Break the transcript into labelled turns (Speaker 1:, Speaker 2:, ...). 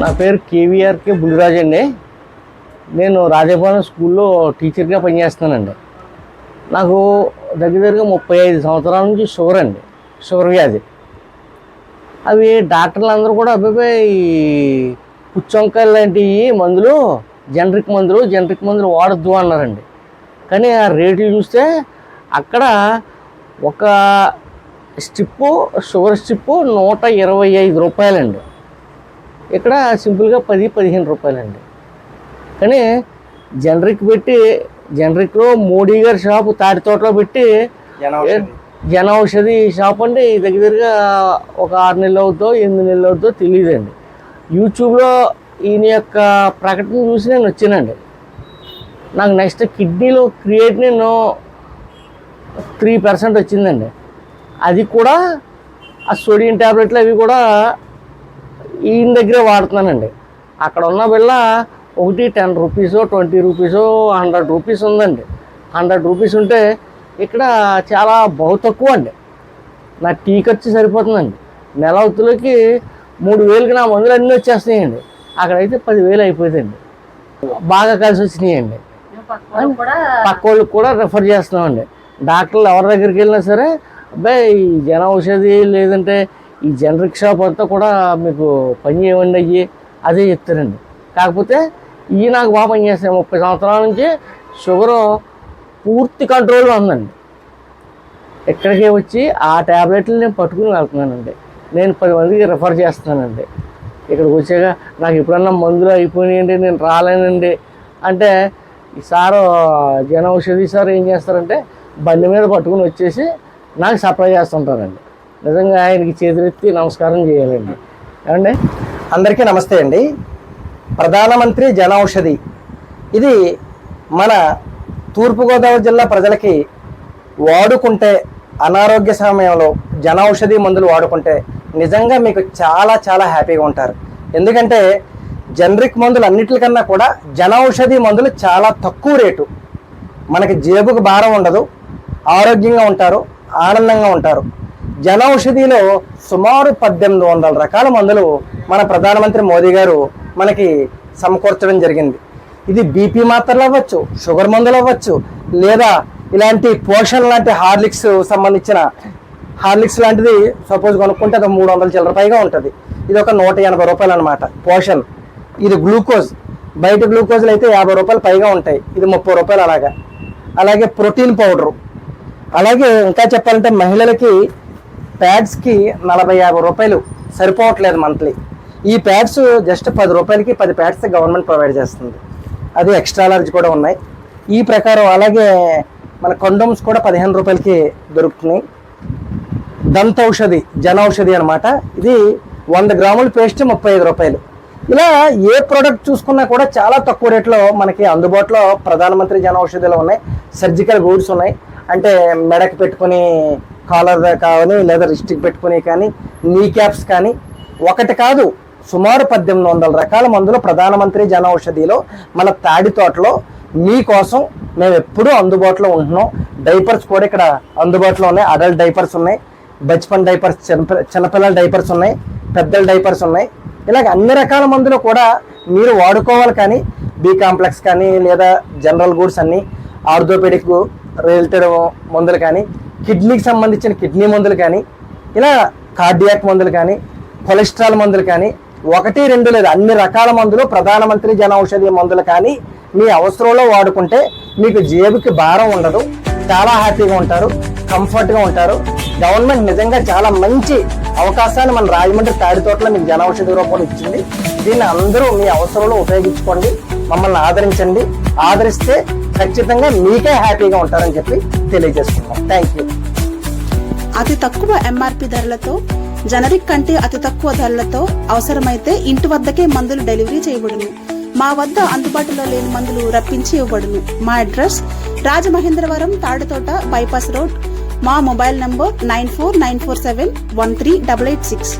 Speaker 1: నా పేరు కేవీఆర్కే బుల్లిరాజ్ అండి. నేను రాజపాలెం స్కూల్లో టీచర్గా పనిచేస్తున్నానండి. నాకు దగ్గర దగ్గరగా ముప్పై ఐదు సంవత్సరాల నుంచి షుగర్ అండి. షుగర్ వ్యాధి. అవి డాక్టర్లు అందరూ కూడా అబ్బాయి పుచ్చొంకాయలు లాంటివి మందులు జనరిక్ మందులు జనరిక్ మందులు వాడద్దు అన్నారండి. కానీ ఆ రేట్లు చూస్తే అక్కడ ఒక స్టిప్పు షుగర్ స్టిప్పు నూట ఇరవై ఐదు రూపాయలండి. ఇక్కడ సింపుల్గా పది పదిహేను రూపాయలండి. కానీ జనరిక్ పెట్టి జనరిక్లో మోడీ గారి షాపు తాటి తోటలో పెట్టి జన ఔషధి షాప్ అండి దగ్గర దగ్గరగా ఒక ఆరు నెలలు అవుతుందో ఎనిమిది నెలలు అవుతుందో తెలియదండి యూట్యూబ్లో ఈయన యొక్క ప్రకటన చూసి నేను వచ్చానండి. నాకు నెక్స్ట్ కిడ్నీలో క్రియేట్ నేను త్రీ పర్సెంట్ వచ్చిందండి. అది కూడా ఆ సోడియం ట్యాబ్లెట్లు అవి కూడా ఈయన దగ్గరే వాడుతున్నానండి. అక్కడ ఉన్న బిళ్ళ ఒకటి టెన్ రూపీసో ట్వంటీ రూపీసో హండ్రెడ్ రూపీస్ ఉందండి. హండ్రెడ్ రూపీస్ ఉంటే ఇక్కడ చాలా బహు తక్కువ అండి. నా టీ ఖర్చు సరిపోతుందండి. నెల అవుతులకి మూడు వేలకి నా మందులు అన్నీ వచ్చేస్తున్నాయండి. అక్కడైతే పదివేలు అయిపోయిందండి. బాగా కలిసి వచ్చినాయండి. పక్క వాళ్ళకి కూడా రెఫర్ చేస్తున్నామండి. డాక్టర్లు ఎవరి దగ్గరికి వెళ్ళినా సరే అబ్బాయి ఈ జన ఔషధి లేదంటే ఈ జనరిక్ షాప్ అంతా కూడా మీకు పని చేయండి అయ్యి అదే చెప్తారండి. కాకపోతే ఈ నాకు బాగా పనిచేస్తాయి ముప్పై సంవత్సరాల నుంచి షుగరు పూర్తి కంట్రోల్లో ఉందండి. ఇక్కడికే వచ్చి ఆ ట్యాబ్లెట్లు నేను పట్టుకుని వెళ్తున్నానండి. నేను పది మందికి రిఫర్ చేస్తున్నానండి. ఇక్కడికి వచ్చాక నాకు ఎప్పుడన్నా మందులు అయిపోయినాయండి నేను రాలేనండి. అంటే ఈ సారు జన ఔషధి సార్ ఏం చేస్తారంటే బండి మీద పట్టుకుని వచ్చేసి నాకు సప్లై చేస్తుంటారండి. నిజంగా ఆయనకి చేతులెత్తి నమస్కారం చేయాలండి. ఏమండి?
Speaker 2: అందరికీ నమస్తే అండి. ప్రధానమంత్రి జన ఔషధి. ఇది మన తూర్పుగోదావరి జిల్లా ప్రజలకి వాడుకుంటే అనారోగ్య సమయంలో జన ఔషధి మందులు వాడుకుంటే నిజంగా మీకు చాలా చాలా హ్యాపీగా ఉంటారు. ఎందుకంటే జనరిక్ మందులు అన్నిటికన్నా కూడా జన ఔషధి మందులు చాలా తక్కువ రేటు. మనకి జేబుకు భారం ఉండదు. ఆరోగ్యంగా ఉంటారు ఆనందంగా ఉంటారు. జనౌషధిలో సుమారు పద్దెనిమిది వందల రకాల మందులు మన ప్రధానమంత్రి మోదీ గారు మనకి సమకూర్చడం జరిగింది. ఇది బీపీ మాత్రలు అవ్వచ్చు షుగర్ మందులు అవ్వచ్చు లేదా ఇలాంటి పోషన్ లాంటి హార్లిక్స్ సంబంధించిన హార్లిక్స్ లాంటిది సపోజ్ కొనుక్కుంటే అది మూడు వందల చిల్లర పైగా ఉంటుంది. ఇది ఒక నూట ఎనభై రూపాయలు అనమాట పోషన్ ఇది గ్లూకోజ్. బయట గ్లూకోజ్లు అయితే యాభై రూపాయలు పైగా ఉంటాయి. ఇది ముప్పై రూపాయలు అలాగా. అలాగే ప్రోటీన్ పౌడరు. అలాగే ఇంకా చెప్పాలంటే మహిళలకి ప్యాడ్స్కి నలభై యాభై రూపాయలు సరిపోవట్లేదు మంత్లీ ఈ ప్యాడ్స్ జస్ట్ పది రూపాయలకి పది ప్యాడ్స్ గవర్నమెంట్ ప్రొవైడ్ చేస్తుంది. అది ఎక్స్ట్రా లార్జ్ కూడా ఉన్నాయి. ఈ ప్రకారం అలాగే మన కొండోమ్స్ కూడా పదిహేను రూపాయలకి దొరుకుతున్నాయి. దంత ఔషధి జన ఔషధి అనమాట ఇది వంద గ్రాముల పేస్ట్ ముప్పై ఐదు రూపాయలు. ఇలా ఏ ప్రోడక్ట్ చూసుకున్నా కూడా చాలా తక్కువ రేట్లో మనకి అందుబాటులో ప్రధానమంత్రి జన ఔషధిలో ఉన్నాయి. సర్జికల్ గూడ్స్ ఉన్నాయి. అంటే మెడకు పెట్టుకుని కాలర్ కానీ లేదా రిస్టిక్ పెట్టుకుని కానీ నీ క్యాప్స్ కానీ ఒకటి కాదు సుమారు పద్దెనిమిది వందల రకాల మందులు ప్రధానమంత్రి జన ఔషధిలో మన తాడి తోటలో మీకోసం మేము ఎప్పుడూ అందుబాటులో ఉంటున్నాం. డైపర్స్ కూడా ఇక్కడ అందుబాటులో ఉన్నాయి. అడల్ట్ డైపర్స్ ఉన్నాయి. బచ్పన్ డైపర్స్ చిన్న చిన్నపిల్లల డైపర్స్ ఉన్నాయి. పెద్దల డైపర్స్ ఉన్నాయి. ఇలాగ అన్ని రకాల మందులు కూడా మీరు వాడుకోవాలి కానీ బి కాంప్లెక్స్ కానీ లేదా జనరల్ గూడ్స్ అన్ని ఆర్థోపెడిక్ రిలేటెడ్ మందులు కానీ కిడ్నీకి సంబంధించిన కిడ్నీ మందులు కానీ ఇలా కార్డియాక్ మందులు కానీ కొలెస్ట్రాల్ మందులు కానీ ఒకటి రెండు లేదు అన్ని రకాల మందులు ప్రధానమంత్రి జన ఔషధి మందులు కానీ మీ అవసరంలో వాడుకుంటే మీకు జేబుకి భారం ఉండదు. చాలా హ్యాపీగా ఉంటారు కంఫర్ట్గా ఉంటారు. గవర్నమెంట్ నిజంగా చాలా మంచి అవకాశాన్ని మన రాజమండ్రి తాడి తోటలో మీకు జన ఔషధి రూపంలో ఇచ్చింది. దీన్ని అందరూ మీ అవసరంలో ఉపయోగించుకోండి మమ్మల్ని ఆదరించండి. ఆదరిస్తే ఖచ్చితంగా మీకే హ్యాపీగా ఉంటారని చెప్పి తెలియజేసుకుంటాం థ్యాంక్ యూ
Speaker 3: అతి తక్కువ ఎంఆర్పి ధరలతో జనరిక్ కంటే అతి తక్కువ ధరలతో అవసరమైతే ఇంటి వద్దకే మందులు డెలివరీ చేయబడును. మా వద్ద అందుబాటులో లేని మందులు రప్పించి ఇవ్వబడును. మా address Rajamahendravaram Tadithota bypass road. మా mobile number nine four nine four seven one three double eight six.